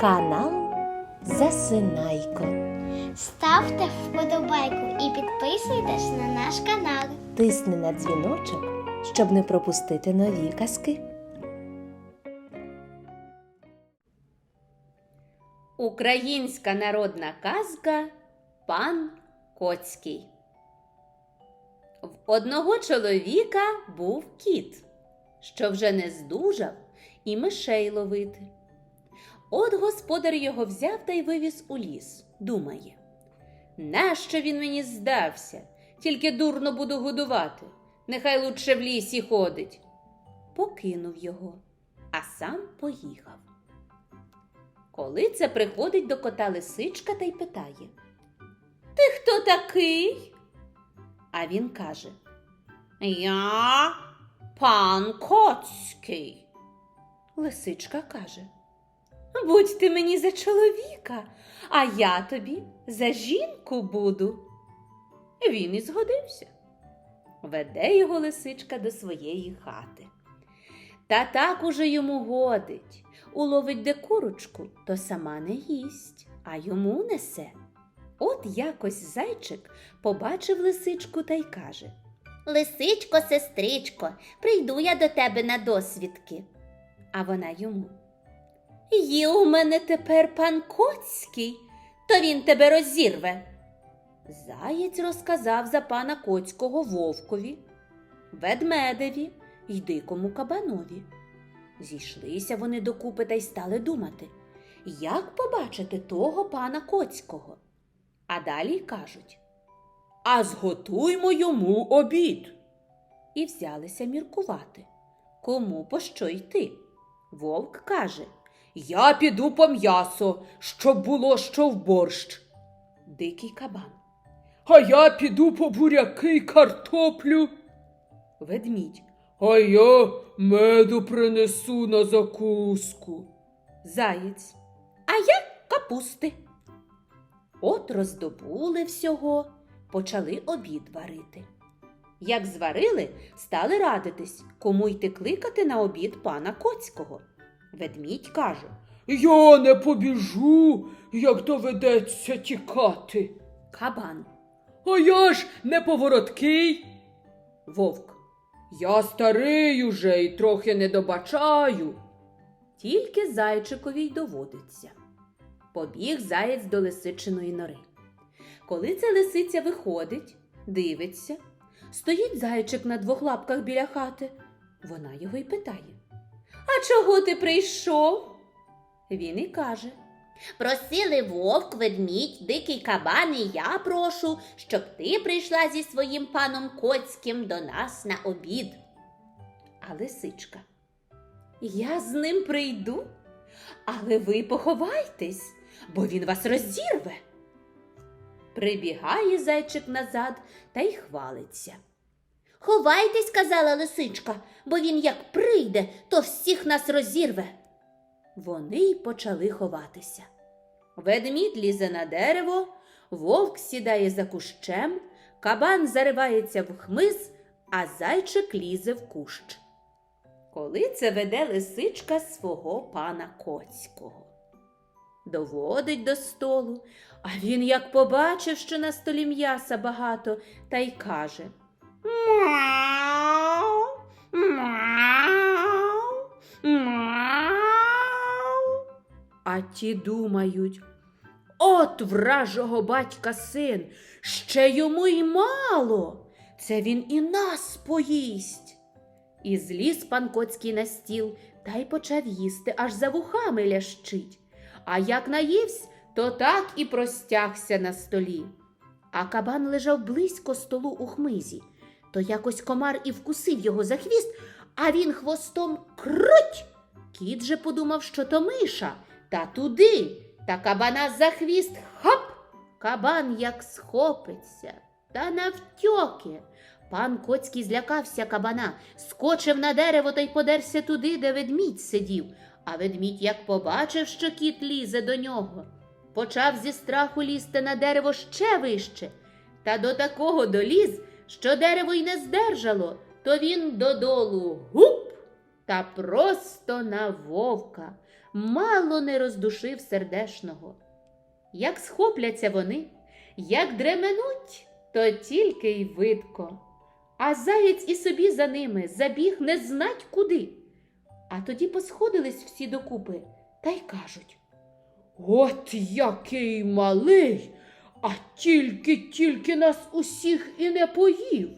Канал Засинайко. Ставте вподобайку і підписуйтесь на наш канал. Тисни на дзвіночок, щоб не пропустити нові казки. Українська народна казка Пан Коцький. В одного чоловіка був кіт, що вже не здужав і мишей ловити. От господар його взяв та й вивіз у ліс, думає. Нащо він мені здався? Тільки дурно буду годувати. Нехай лучше в лісі ходить. Покинув його, а сам поїхав. Коли це приходить до кота лисичка та й питає Ти хто такий? А він каже Я пан Коцький. Лисичка каже Будь ти мені за чоловіка, а я тобі за жінку буду. Він і згодився. Веде його лисичка до своєї хати. Та так уже йому годить. Уловить де курочку, то сама не їсть, а йому несе. От якось зайчик побачив лисичку та й каже Лисичко, сестричко, прийду я до тебе на досвідки. А вона йому. Є у мене тепер пан Коцький, то він тебе розірве. Заєць розказав за пана Коцького вовкові, ведмедеві й дикому кабанові. Зійшлися вони докупи та й стали думати, як побачити того пана Коцького. А далі кажуть А зготуймо йому обід. І взялися міркувати. Кому по що йти? Вовк каже Я піду по м'ясо, щоб було що в борщ. Дикий кабан. А я піду по буряки й картоплю. Ведмідь. А я меду принесу на закуску. Заєць. А я капусти. От роздобули всього, почали обід варити. Як зварили, стали радитись, кому йти кликати на обід пана Коцького. Ведмідь каже Я не побіжу, як доведеться тікати. Кабан, А я ж не повороткий. вовк. Я старий уже і трохи не добачаю. Тільки зайчикові й доводиться. Побіг заєць до лисичиної нори. Коли ця лисиця виходить, дивиться, стоїть зайчик на двох лапках біля хати. Вона його й питає: А чого ти прийшов? Він і каже: Просили вовк, ведмідь, дикий кабан, і я прошу, щоб ти прийшла зі своїм паном Коцьким до нас на обід. А лисичка. Я з ним прийду, але ви поховайтесь, бо він вас розірве. Прибігає зайчик назад та й хвалиться. Ховайтесь, казала лисичка, бо він як прийде, то всіх нас розірве. Вони й почали ховатися. Ведмідь лізе на дерево, вовк сідає за кущем, кабан заривається в хмиз, а зайчик лізе в кущ. Коли це веде лисичка свого пана Коцького. Доводить до столу, а він як побачив, що на столі м'яса багато, та й каже Мяу, мяу, мяу. А ті думають, от вражого батька син, ще йому й мало. Це він і нас поїсть. І зліз пан Коцький на стіл та й почав їсти, аж за вухами лящить. А як наївсь, то так і простягся на столі. А кабан лежав близько столу у хмизі, то якось комар і вкусив його за хвіст, а він хвостом круть. Кіт же подумав, що то миша, та туди, та кабана за хвіст хап. Кабан як схопиться, та навтьоки. Пан Коцький злякався кабана, скочив на дерево та й подерся туди, де ведмідь сидів. А ведмідь, як побачив, що кіт лізе до нього, почав зі страху лізти на дерево ще вище, та до такого доліз, що дерево й не здержало, то він додолу гуп та просто на вовка. мало не роздушив сердешного. Як схопляться вони, як дременуть, то тільки й видко. А заєць і собі за ними забіг не знать куди. А тоді посходились всі докупи та й кажуть. От який малий, а тільки-тільки нас усіх і не поїв.